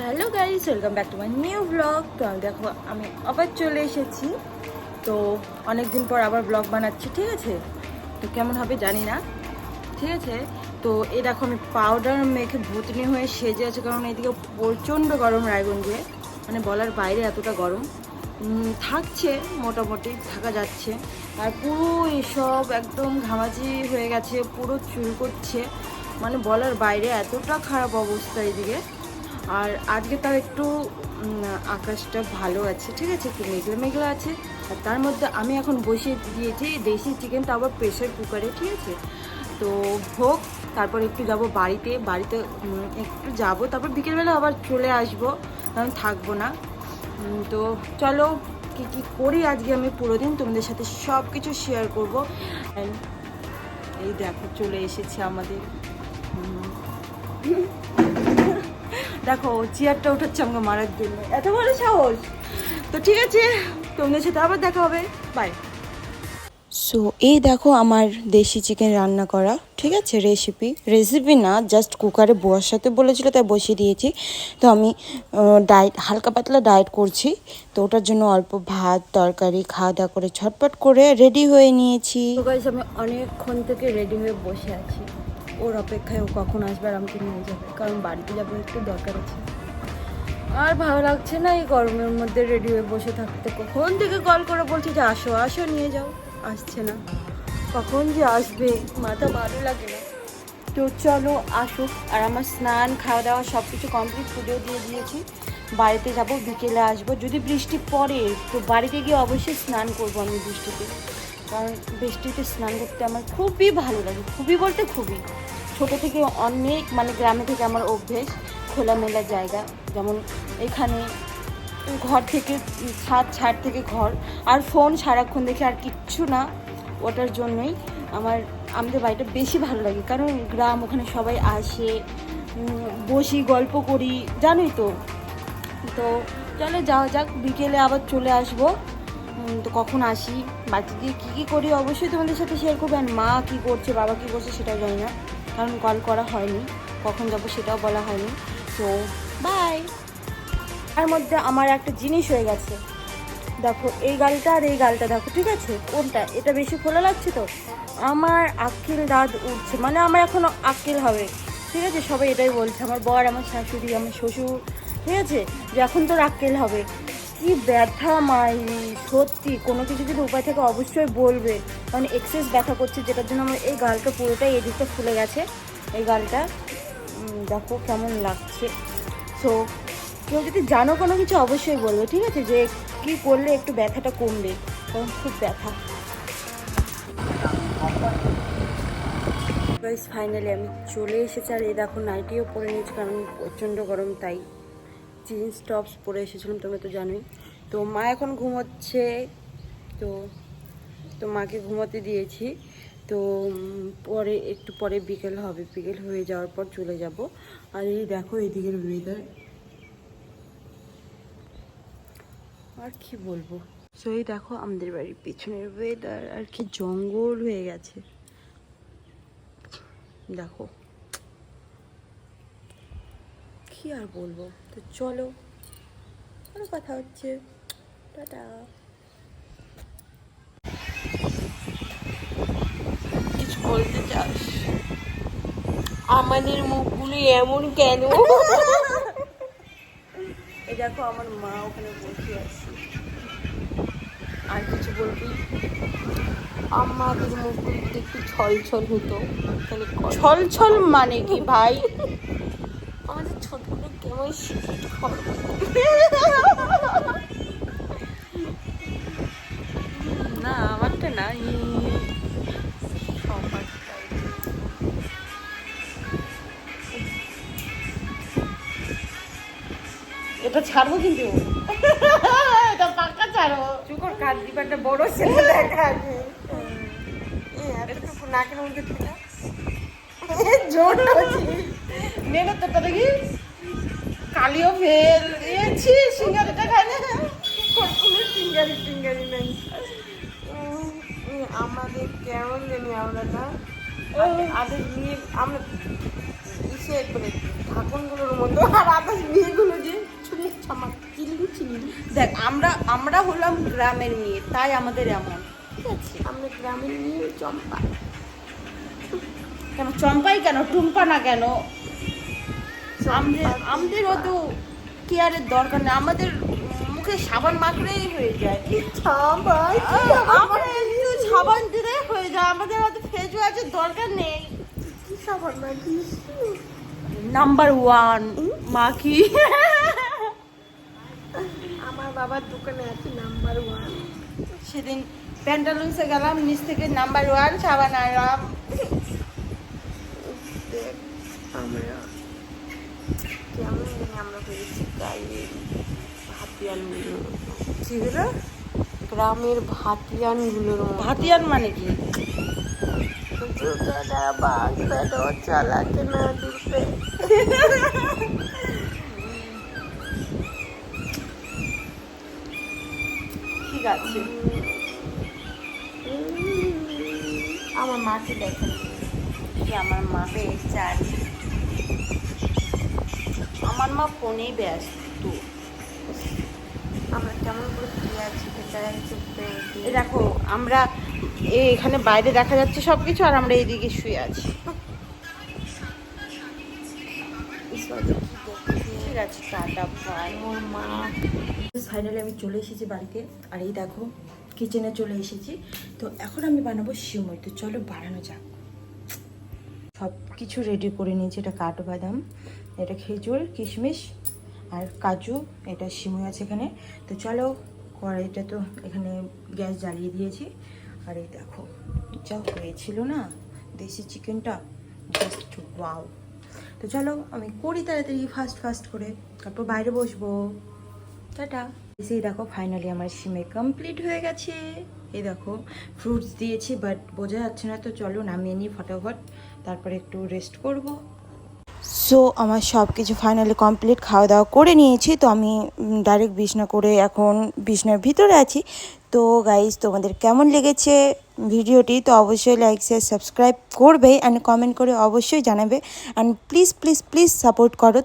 Hello guys welcome back to my new blog তো আমি দেখো, আমি আবার চলে এসেছি। তো অনেক দিন পর আবার ব্লগ বানাচ্ছি, ঠিক আছে? তো কেমন হবে জানি না, ঠিক আছে? তো এই দেখো, আমি পাউডার মেখে ভুতনি হয়ে সেজে আছে, কারণ এদিকে প্রচণ্ড গরম রায়গঞ্জে। মানে বলার বাইরে এতটা গরম। থাকছে, মোটামুটি থাকা যাচ্ছে। আর পুরো এসব একদম ঘামাচি হয়ে গেছে, পুরো চুল করছে। মানে বলার বাইরে এতটা খারাপ অবস্থা এদিকে। আর আজকে তার একটু আকাশটা ভালো আছে, ঠিক আছে? একটু মেঘলা মেঘলা আছে। আর তার মধ্যে আমি এখন বসিয়ে দিয়েছি দেশি চিকেন চিকেনটা আবার প্রেশার কুকারে ঠিক আছে? তো হোক, তারপর একটু যাব বাড়িতে বাড়িতে একটু যাব। তারপর বিকেলবেলা আবার চলে আসব, কারণ থাকব না। তো চলো, কি কি করি আজকে আমি পুরো দিন তোমাদের সাথে সব কিছু শেয়ার করব এই দেখো, চলে এসেছে আমাদের। দেখো চেয়ারটা উঠাচ্ছে আমাকে মারার জন্য। এত বড় সাহস। তো ঠিক আছে তোমাদের সাথে আবার দেখা হবে। বাই সো এই দেখো আমার দেশি চিকেন রান্না করা ঠিক আছে? রেসিপি রেসিপি না জাস্ট কুকারে বসাতে বলেছিল তাই বসিয়ে দিয়েছি। তো আমি ডায়েট হালকা পাতলা ডায়েট করছি। তো ওটার জন্য অল্প ভাত তরকারি খাওয়া দাওয়া করে ছটপট করে রেডি হয়ে নিয়েছি। আমি অনেকক্ষণ থেকে রেডি হয়ে বসে আছি। ওর অপেক্ষায় ও কখন আসবে আর আমাকে নিয়ে যাবে, কারণ বাড়িতে যাব একটু দরকার আছে। আর ভালো লাগছে না এই গরমের মধ্যে রেডি হয়ে বসে থাকতে। কখন থেকে কল করে বলছি যে আসো আসো, নিয়ে যাও। আসছে না। কখন যে আসবে, মাথা ভালো লাগে না। তো চলো আসুক আর আমার স্নান, খাওয়া দাওয়া সব কিছু কমপ্লিট পুজো দিয়ে দিয়েছি। বাড়িতে যাব, বিকেলে আসব। যদি বৃষ্টি পড়ে, তো বাড়িতে গিয়ে অবশ্যই স্নান করব আমি বৃষ্টিতে। কারণ বৃষ্টিতে স্নান করতে আমার খুবই ভালো লাগে, খুবই বলতে খুবই। ছোটো থেকে অনেক মানে গ্রামে থেকে আমার অভ্যেস, খোলামেলা জায়গা, যেমন এখানে ঘর থেকে, ছাদ ছাদ থেকে ঘর, আর ফোন সারাক্ষণ দেখে আর কিচ্ছু না, ওটার জন্যই আমার, আমাদের বাড়িটা বেশি ভালো লাগে। কারণ গ্রাম ওখানে সবাই আসে বসি, গল্প করি, জানোই তো। তো চলো যাওয়া যাক, বিকেলে আবার চলে আসব। তো কখন আসি? গিয়ে কী কী করি? অবশ্যই তোমাদের সাথে শেয়ার করবে। আর মা কী করছে? বাবা কী করছে? সেটাও জানি না। কারণ কল করা হয়নি। কখন যাব সেটাও বলা হয়নি। তো বাই তার মধ্যে আমার একটা জিনিস হয়ে গেছে। দেখো, এই গালটা আর এই গালটা দেখো, ঠিক আছে? কোনটা? এটা বেশি খোলা লাগছে তো? আমার আক্কেল দাঁত উঠছে। মানে আমার এখনও আক্কেল হবে। ঠিক আছে? সবাই এটাই বলছে। আমার বর, আমার শাশুড়ি, আমার শ্বশুর, ঠিক আছে? যে এখন তোর আক্কেল হবে। কি ব্যথা, মাই, সত্যি। কোনো কিছু যদি উপায় থেকে, অবশ্যই বলবে। কারণ এক্সেস ব্যথা করছে, যেটার জন্য আমার এই গালটা পুরোটাই এদিকটা ফুলে গেছে। এই গালটা দেখো কেমন লাগছে। সো কেউ যদি জানো কোনো কিছু, অবশ্যই বলবে, ঠিক আছে? যে কি করলে একটু ব্যথাটা কমবে। কারণ খুব ব্যথা। ফাইনালি আমি চলে এসেছি, আর এই দেখো নাইটিও পরে নিয়েছি কারণ প্রচণ্ড গরম, তাই। জিন্স টপস পরে এসেছিলাম, তোমরা তো জানোই। তো মা এখন ঘুমোচ্ছে, তো তো মাকে ঘুমোতে দিয়েছি। তো পরে, একটু পরে বিকেল হবে, বিকেল হয়ে যাওয়ার পর চলে যাব। আর এই দেখো, এদিকের ওয়েদার আর কি বলব? সো এই দেখো, আমাদের বাড়ির পিছনের ওয়েদার আর কি জঙ্গল হয়ে গেছে। দেখো। কি আর বলব? তো চলো আরও কথা হচ্ছে। টাটা। কিছু বলতে চাস? আমাদের মুখগুলো এমন কেন? দেখো আমার মা ওখানে বসে আছে। আর কিছু বলবি? আমাদের মুখগুলো একটু ছল ছল হতো। তাহলে ছল ছল মানে কি ভাই? আমাদের ছোটগুলো খড় না আমারটা না এটা ছাড়বো কিন্তু। এটা পাক্কা ছাড়বো। চুকর কাঠ দিবারটা বড় ছেলে দেখা আছে। নাকের মধ্যে জোর নে না তোরটা দেখি। কালিও ফেল এছি সিঙ্গারিটা খায় না। কোনো সিঙ্গারি সিঙ্গারি নেই। আমাদের কেমন জানি আমরা না আদের বিয়ে আমরা ইসে করে ঢাকনগুলোর মতো আর আদার্স বিয়েগুলো যে দেখ আমরা আমরা হলাম গ্রামের মেয়ে তাই আমাদের এমন। ঠিক আছে আমরা গ্রামের নিয়ে চম্পা। কেন চম্পাই কেন? টুম্পা না কেন? আমাদের আমাদেরও তো কেয়ারের দরকার নেই। আমাদের মুখে সাবান মাখলেই হয়ে যায়। সবাই আমরা একটু সাবান দিলেই হয়ে যায়। আমাদের অত ফেস ওয়াশের দরকার নেই। কি সাবান মাখিস নাম্বার ওয়ান মাখি। আমার বাবার দোকানে আছে নাম্বার ওয়ান সেদিন প্যান্টালুন্সে গেলাম নিচ থেকে নাম্বার ওয়ান সাবান আনলাম। আমরা কেমন জানি আমরা মতো। সেগুলো গ্রামের ভাতিয়ানগুলোর ভাতিয়ান মানে কি? চালাতে না ঠিক আছে। আমার মাকে দেখেন। আমার মা বেঁচে আছে আমার মা ফোনেই ব্যস্ত। আমরা কেমন করে আছি এ দেখো। আমরা এখানে বাইরে দেখা যাচ্ছে সব কিছু আর আমরা এইদিকে শুয়ে আছি। ঠিক আছে টাটা বাই ওর মা। ফাইনালি আমি চলে এসেছি বাড়িতে। আর এই দেখো কিচেনে চলে এসেছি। তো এখন আমি বানাবো সিমই তো চলো বানানো যাক। কিছু রেডি করে নিয়েছি। এটা কাঠবাদাম, এটা খেজুর, কিশমিশ আর কাজু, এটা সিমই আছে এখানে। তো চলো, কড়াইটা তো এখানে গ্যাস জ্বালিয়ে দিয়েছি। আর এই দেখো, যা হয়েছিল না? দেশি চিকেনটা জাস্ট ওয়াও তো চলো, আমি করি তাড়াতাড়ি ফাস্ট ফাস্ট করে। তারপর বাইরে বসবো। টাটা। এই দেখো ফাইনালি আমার সিমে কমপ্লিট হয়ে গেছে। এই দেখো ফ্রুটস দিয়েছি বাট বোঝা যাচ্ছে না, তো চলো নামিয়ে নিই ফটাফট। তারপরে একটু রেস্ট করব। সো আমার সব কিছু ফাইনালি কমপ্লিট খাওয়া দাওয়া করে নিয়েছি। তো আমি ডাইরেক্ট বিছনা করে এখন বিছনার ভিতরে আছি। তো গাইজ তোমাদের কেমন লেগেছে ভিডিওটি? তো অবশ্যই লাইক শেয়ার সাবস্ক্রাইব করবে অ্যান্ড কমেন্ট করে অবশ্যই জানাবে। And please please please support করো। তো